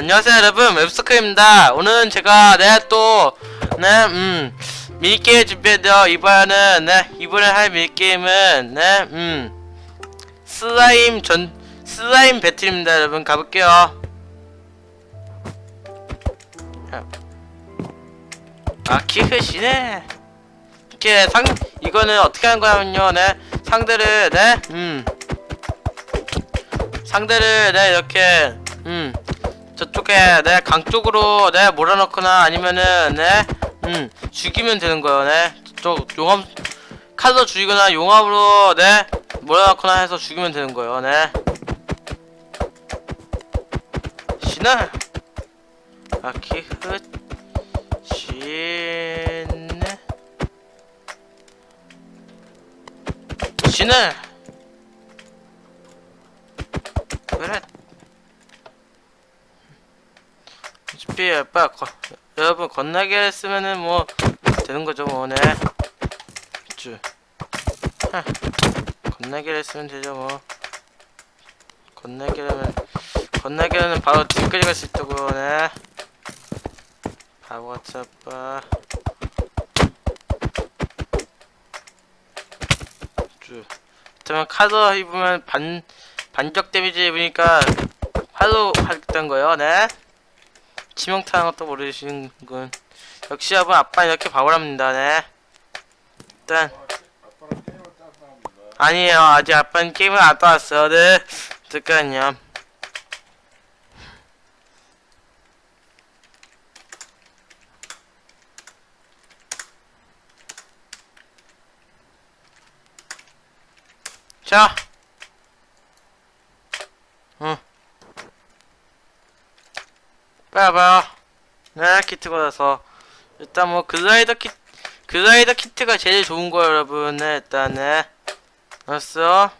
안녕하세요 여러분. 웹스크입니다. 오늘은 제가 네또네 음 미니게임 준비했는데요 이번에는 네 이번에 할 미니게임은 네 음 슬라임 전 슬라임 배틀입니다 여러분. 가볼게요. 아 키크시네. 이렇게 상 이거는 어떻게 하는 거냐면요 네 상대를 네음 상대를 네 이렇게 음 저쪽에 네강 쪽으로 네 몰아넣거나 아니면은 네음 죽이면 되는 거예요. 네 저쪽 용암 카드 죽이거나 용암으로 네 몰아넣거나 해서 죽이면 되는 거예요. 네 신나 아키 흐 신네 신네 그래 어차피 아빠 거, 여러분 건나게 쓰면은 뭐 되는 거죠 뭐네. 쭉 하, 건나게를 쓰면 되죠 뭐. 건나게라면 건나게는 바로 뒤까지 갈 수 있다고요 네. 바보같이 아빠. 쭉 그렇다면 카드 입으면 반 반격 데미지 입으니까 화도 하겠다는 거예요, 네. 치명타는 것도 모르시는군. 역시 여러분 아빠 이렇게 바보랍니다, 네. 일단 아니에요, 아직 아빠는 게임을 안 떠왔어요, 네. 잠깐요. 자. 봐봐. 네, 키트 받아서. 일단 뭐, 글라이더 키, 글라이더 키트가 제일 좋은 거예요, 여러분. 네, 일단, 네. 알았어.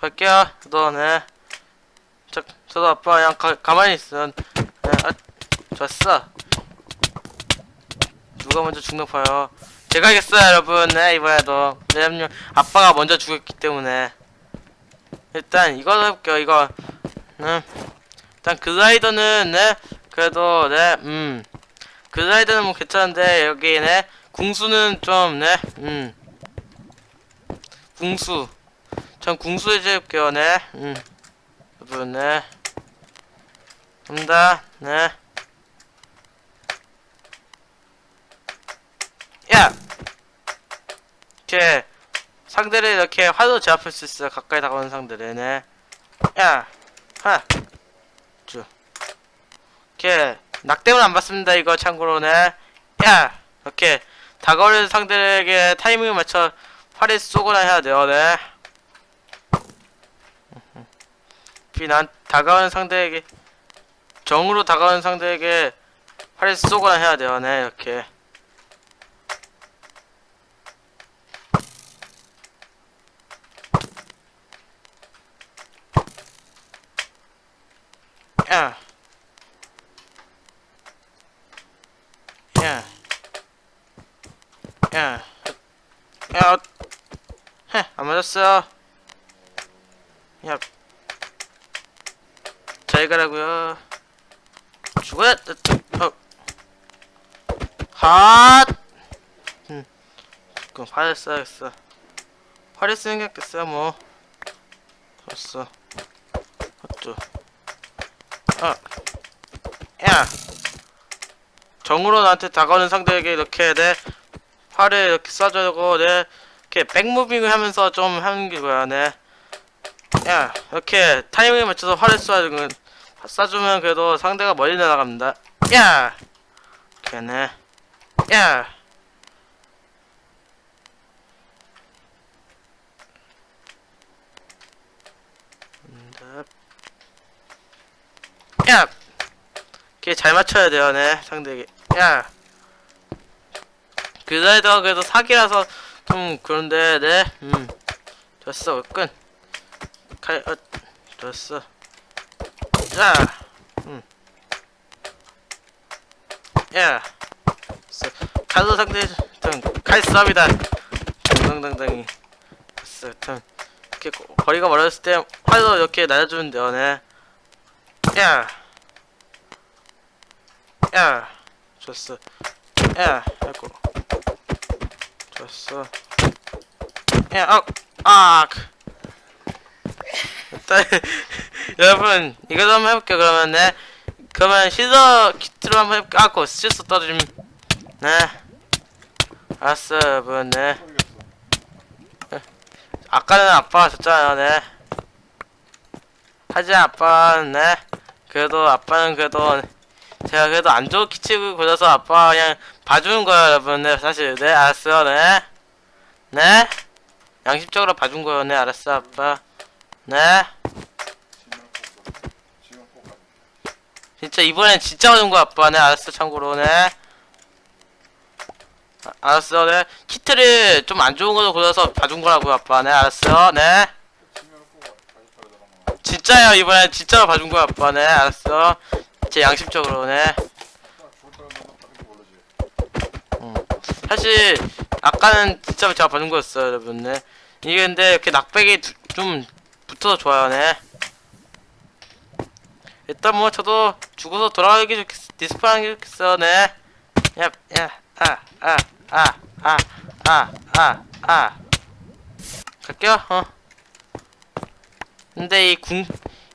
갈게요. 너, 네. 저, 저도 아빠 그냥 가, 가만히 있어. 네, 아, 좋았어. 누가 먼저 죽나 봐요. 제가 하겠어요, 여러분. 네, 이번에도. 왜냐면, 아빠가 먼저 죽었기 때문에. 일단 이거 해볼게요 이거 음 일단 글라이더는 네 그래도 네음 글라이더는 뭐 괜찮은데 여기 네 궁수는 좀네음 궁수 전 궁수 해줄게요 네음 여러분 네 갑니다 네 야! 이렇게 상대를 이렇게 화도 제압할 수 있어요. 가까이 다가오는 상대를. 네. 야, 하, 쭉. 이렇게 낙뎀을 안 받습니다. 이거 참고로네. 야, 이렇게 다가오는 상대에게 타이밍을 맞춰 활을 쏘거나 해야 돼요. 네. 비난 다가오는 상대에게 정으로 다가오는 상대에게 활을 쏘거나 해야 돼요. 네, 이렇게. 야. 야. 야. 야. 어. 헤, 안 맞았어. 야. 잘 가라고요. 죽어. 어. 핫. 음. 그럼 화를 써야겠어. 화를 쓰는 게 낫겠어 뭐. 됐어. 어쩌. 어. 야. 정으로 나한테 다가오는 상대에게 이렇게 내 활을 이렇게 쏴주고 내 이렇게 백무빙을 하면서 좀 하는 게 뭐야 내. 야 이렇게 타이밍에 맞춰서 활을 쏴주면 쏴주면 그래도 상대가 멀리 날아갑니다. 야. 걔네. 야. 응답. 야! 걔 잘 맞춰야 돼요, 네, 상대에게. 야! 그래도 그래도 사기라서 좀 그런데, 네, 음. 됐어, 끝. 칼, 어, 됐어. 야! 음. 야! 됐어. 카드 상대, 좀, 칼싸움이다. 당당당당히. 됐어, 좀. 이렇게 거- 거리가 멀어졌을 때 활도 이렇게 날아주면 돼요, 네. 야. 야. 좋았어. 야. 아이고. 좋았어. 야, 아, 아. 그. 일단, 여러분, 이거 한번 해볼게요, 그러면, 네. 그러면 시저 키트로 한번 해볼게요. 아, 그 실수 떨어지면. 네. 알았어, 여러분, 네. 아까는 아빠가 졌잖아요, 네. 하지만 아빠는, 네. 그래도 아빠는 그래도 제가 그래도 안 좋은 키치고 그래서 아빠 그냥 봐주는 거예요, 여러분. 네, 사실. 네, 알았어요, 네. 네. 양심적으로 봐준 거예요, 네, 알았어, 아빠. 네. 진짜 이번엔 진짜 봐준 거야, 아빠. 네, 알았어, 참고로, 네. 아, 알았어, 네. 키트를 좀 안 좋은 걸로 골라서 봐준 거라고요, 아빠. 네, 알았어, 네. 진짜요, 이번엔 진짜로 봐준 거야, 아빠. 네, 알았어. 제 양심적으로, 네. 사실 아까는 진짜 제가 봐준 거였어요 여러분 네 이게 근데 이렇게 낙백이 두- 좀 붙어서 좋아요 네. 일단 뭐 저도 죽어서 돌아가기 좋겠 디스플레이 하는 게 좋겠어 네. 야 야 아 아 아 아 아 아 아. 갈게요 어. 근데 이 궁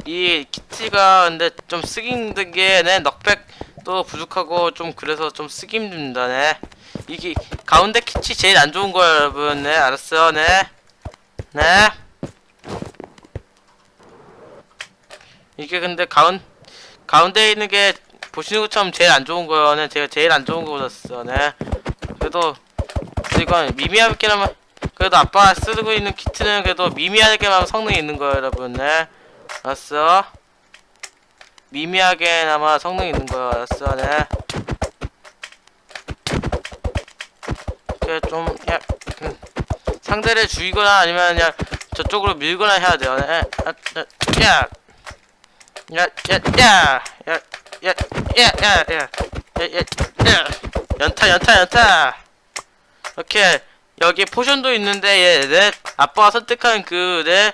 이 키트가 근데 좀 쓰기 힘든 게 네 넉백도 부족하고 좀 그래서 좀 쓰기 힘듭니다 네 이게 가운데 키치 제일 안 좋은 거예요 여러분 네. 알았어요 네. 네. 이게 근데 가운 가운데 있는 게 보시는 것처럼 제일 안 좋은 거예요 네 제가 제일 안 좋은 거 골랐어. 네. 그래도 이건 미미하게나마 그래도 아빠가 쓰고 있는 키트는 그래도 미미하게만 성능이 있는 거예요 여러분. 네. 알았어? 미미하게나마 성능이 있는 거예요. 알았어. 네 이렇게 좀 야, 음, 상대를 죽이거나 아니면 그냥 저쪽으로 밀거나 해야 돼요. 네. 아, 아, 야, 야, 야, 야, 야, 야, 야, 야, 야, 야, 야, 야, 연타, 연타, 연타. 이렇게 여기 포션도 있는데 얘, 네 아빠가 선택한 그, 네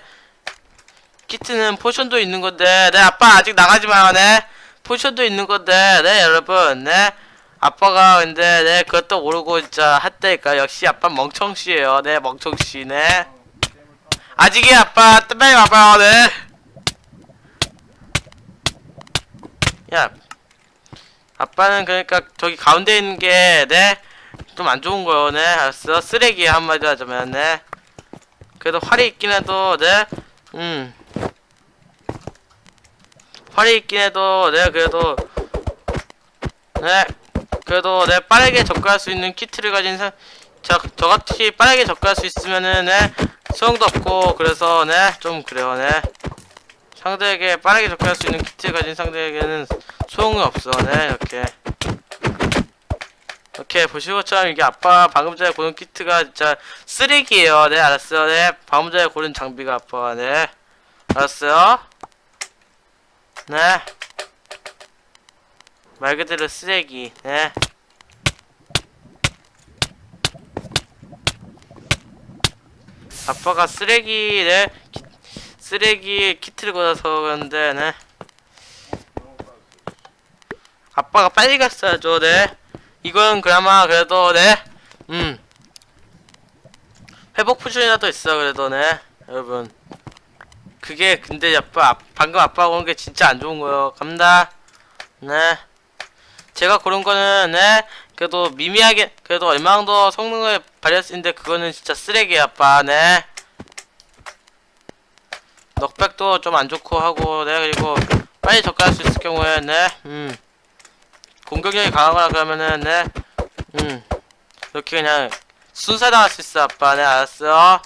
키트는 포션도 있는 건데, 네 아빠 아직 나가지 마요, 네 포션도 있는 건데, 네 여러분, 네. 아빠가 근데 네 그것도 모르고 진짜 했다니까 역시 아빠 멍청씨예요. 네 멍청씨 네. 아직이 아빠 빨리 와봐요 네 야 아빠는 그러니까 저기 가운데 있는 게 네 좀 안 좋은 거요. 네 알았어. 쓰레기 한마디 하자면 네. 그래도 활이 있긴 해도 네 음. 활이 있긴 해도 네 그래도 네 그래도 내 빠르게 접근할 수 있는 키트를 가진 사, 저, 저같이 빠르게 접근할 수 있으면은 네 소용도 없고 그래서 네 좀 그래요 네. 상대에게 빠르게 접근할 수 있는 키트를 가진 상대에게는 소용이 없어 네 이렇게. 이렇게 보시는 것처럼 이게 아빠 방금 전에 고른 키트가 진짜 쓰레기예요 네 알았어요 네. 방금 전에 고른 장비가 아빠 네. 알았어요? 네 말 그대로 쓰레기, 네. 아빠가 쓰레기, 네. 키, 쓰레기 키트를 걷어서 그런데, 네. 아빠가 빨리 갔어야죠, 네. 이건 그나마 그래도, 네. 음. 회복 포션이라도 있어, 그래도, 네. 여러분. 그게, 근데 아빠, 아, 방금 아빠가 온 게 진짜 안 좋은 거예요. 갑니다. 네. 제가 고른 거는 네 그래도 미미하게 그래도 얼마 정도 성능을 발휘할 수 있는데 그거는 진짜 쓰레기야 아빠. 네. 넉백도 좀 안 좋고 하고 네 그리고 빨리 접근할 수 있을 경우에 네 음. 공격력이 강하거나 그러면은 네 음. 이렇게 그냥 순사당할 수 있어 아빠. 네 알았어.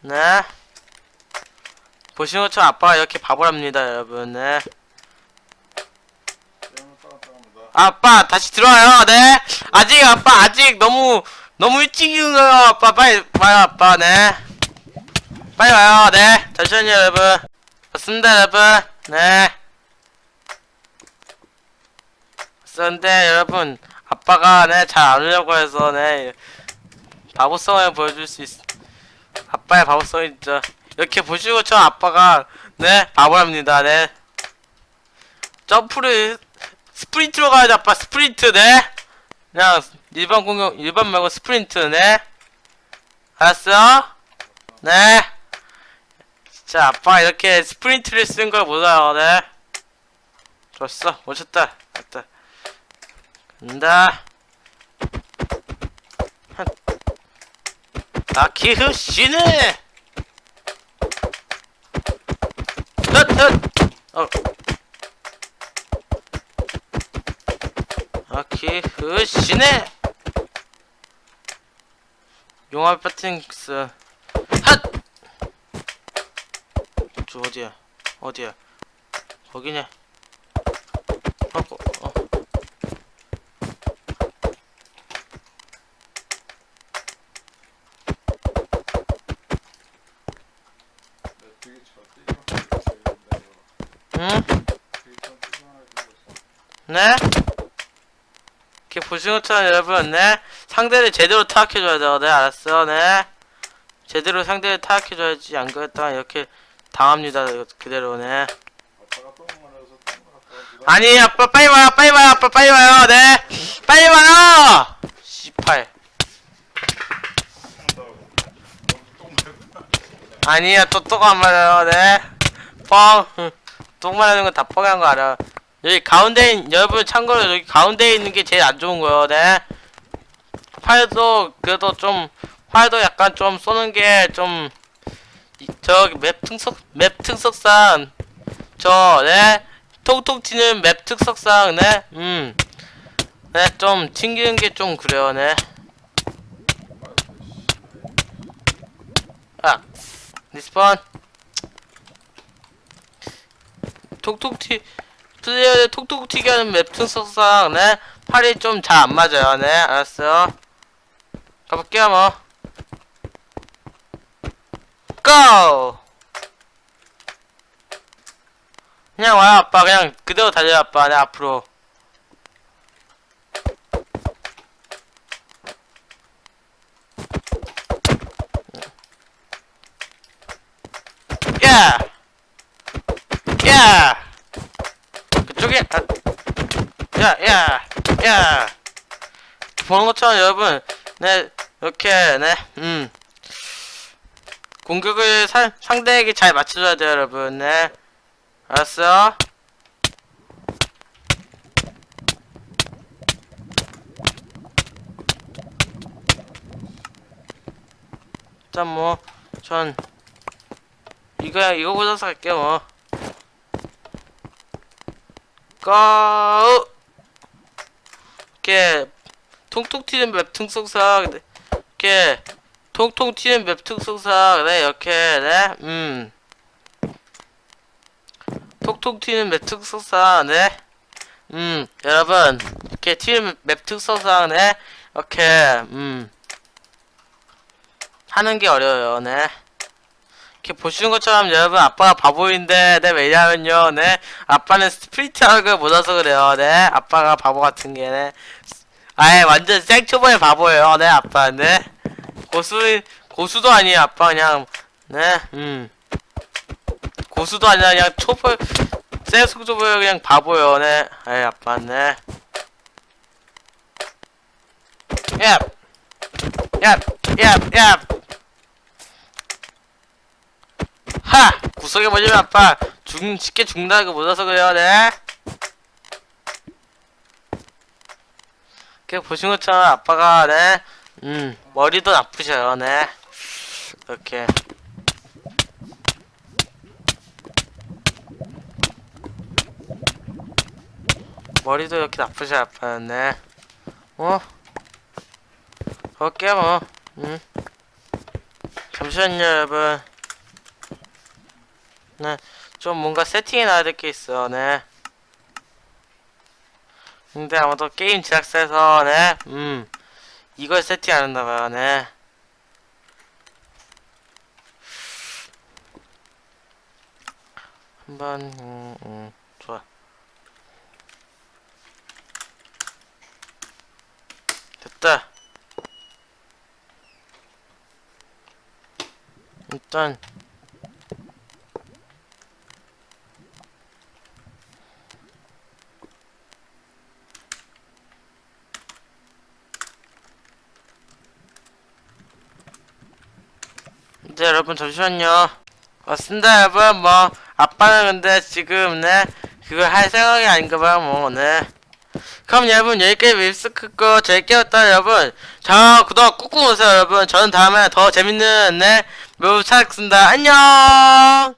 네. 보시는 것처럼 아빠가 이렇게 바보랍니다 여러분. 네 아빠 다시 들어와요. 네. 아직 아빠 아직 너무 너무 일찍 일어나요 아빠. 빨리 와요 아빠. 네. 빨리 와요. 네. 잠시만요 여러분. 왔습니다 여러분. 네. 왔는데 여러분. 아빠가 네잘 안 오려고 해서 네. 바보성을 보여줄 수 있 아빠의 바보성이 진짜 이렇게 보시고 저 아빠가 네 바보랍니다. 네. 점프를 스프린트로 가야지 아빠. 스프린트 네? 그냥 일반 공격 일반 말고 스프린트 네? 알았어 네. 진짜 아빠 이렇게 스프린트를 쓴걸 몰라요 네. 좋았어. 멋졌다. 됐다. 간다. 아키흐 씨네 헛헛 어 아키흐 씨네 용암 패팅스 핫! 저 어디야 어디야 거기냐 어, 어, 어. 응? 네? 것처럼 여러분, 네? 상대를 제대로 타격해줘야 돼요. 네, 알았어, 네? 제대로 상대를 타격해줘야지. 안 그랬다가 이렇게 당합니다. 그대로, 네? 아빠가 똥 말해서 똥 아빠가 아니, 아빠, 빨리 와요, 빨리 와요, 아빠, 빨리 와요, 네? 빨리 와요! 씨팔. 똥 말고. 아니야, 또, 또가 안 맞아요, 네? 뻥. 똥 말하는 건 다 뻥한 거 알아. 여기 가운데, 있- 여러분, 참고로 여기 가운데에 있는 게 제일 안 좋은 거예요, 네? 활도, 그래도 좀, 활도 약간 좀 쏘는 게 좀, 이- 저기 맵 특석, 맵 특성상, 저, 네? 통통 튀는 맵 특성상, 네? 음. 네, 좀 튕기는 게 좀 그래요, 네? 아, 리스폰. 톡톡 튀, 플레이어의 톡톡 하는 맵 특성상, 네? 팔이 좀 잘 안 맞아요, 네? 알았어요. 가볼게요, 뭐. 고! 그냥 와요, 아빠. 그냥 그대로 달려요, 아빠. 네, 앞으로. 야! 야! 그쪽에, 아, 야, 야, 야! 보는 것처럼 여러분, 네, 이렇게, 네, 음. 공격을 사, 상대에게 잘 맞춰줘야 돼요, 여러분, 네. 알았어? 일단 뭐, 전, 이거, 이거 보셔서 갈게요, 뭐. 고! 이렇게, 통통 튀는 맵 특성상, 네, 이렇게, 통통 튀는 맵 특성상, 네, 이렇게, 네, 음. 통통 튀는 맵 특성상, 네. 음, 여러분, 이렇게 튀는 맵 특성상, 네. 이렇게, 음. 하는 게 어려워요, 네. 이렇게 보시는 것처럼 여러분 아빠가 바보인데 네 왜냐면요 네 아빠는 스프리트 하는 걸 못해서 그래요 네 아빠가 바보 같은 게 네. 아예 완전 생초보의 바보예요 네 아빠 네 고수 고수도 아니에요 아빠 그냥 네음 고수도 아니라 그냥 초보 생초보예요 그냥 바보예요 네 아예 아빠 네 얍! 얍! 얍! 얍! 하! 구석에 뭐냐면 아빠 죽 쉽게 죽는다고 못해서 그래요 네. 이렇게 보신 것처럼 아빠가 네 음 머리도 나쁘셔요 네. 이렇게. 머리도 이렇게 나쁘셔요 아빠는 네. 어? 그럴게요 뭐. 음. 잠시만요 여러분 네, 좀 뭔가 세팅해 놔야 될 게 있어, 네. 근데 아마도 게임 제작사에서, 네, 음, 이걸 세팅 안 했나봐요, 네. 한번, 음, 음, 좋아. 됐다. 일단, 여러분. 잠시만요. 맞습니다 여러분. 뭐 아빠는 근데 지금 네 그걸 할 생각이 아닌가 봐요 뭐네. 그럼 여러분 여기까지 립스 크고 재밌게였다 여러분. 자 구독 꾹꾹 누르세요 여러분. 저는 다음에 더 재밌는 네 묘부 찾겠습니다. 안녕